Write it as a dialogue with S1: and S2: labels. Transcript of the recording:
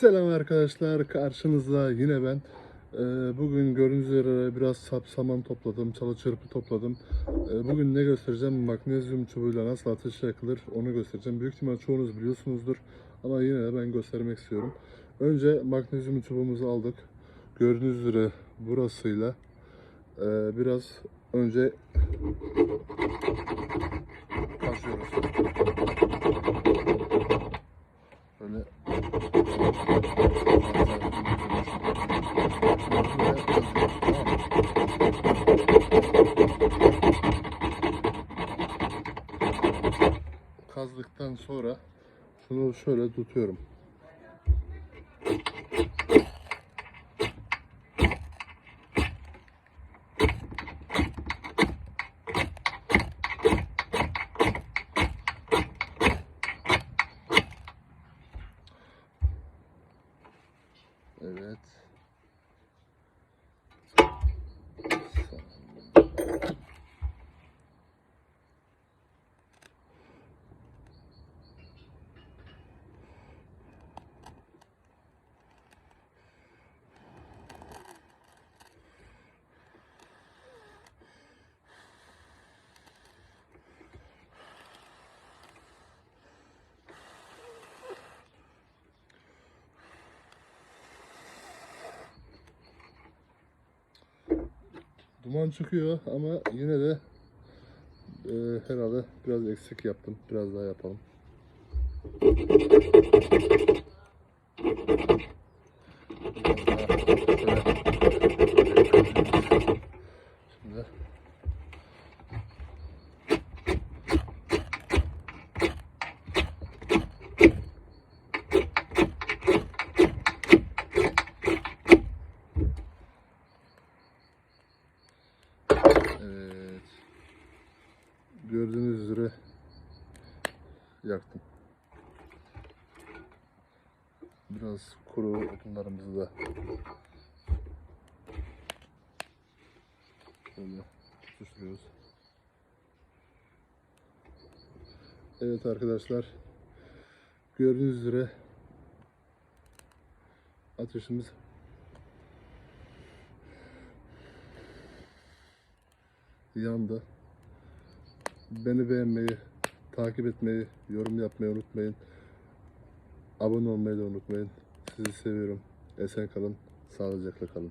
S1: Selam arkadaşlar, karşınızda yine ben. Ee, bugün gördüğünüz üzere biraz sap saman topladım, çalı çırpı topladım. Ee, bugün ne göstereceğim? Magnezyum çubuğuyla nasıl ateş yakılır onu göstereceğim. Büyük ihtimal çoğunuz biliyorsunuzdur ama yine de ben göstermek istiyorum. Önce magnezyum çubuğumuzu aldık. Gördüğünüz üzere burasıyla e, biraz önce kazıyoruz. Kazdıktan sonra şunu şöyle tutuyorum. Evet. Duman çıkıyor ama yine de e, herhalde biraz eksik yaptım. Biraz daha yapalım. Şimdi Evet. Gördüğünüz üzere yaktım. Biraz kuru odunlarımızı da şöyle tutuşturuyoruz. Evet arkadaşlar. Gördüğünüz üzere ateşimiz yandı. Beni beğenmeyi, takip etmeyi, yorum yapmayı unutmayın. Abone olmayı da unutmayın. Sizi seviyorum. Esen kalın, sağlıcakla kalın.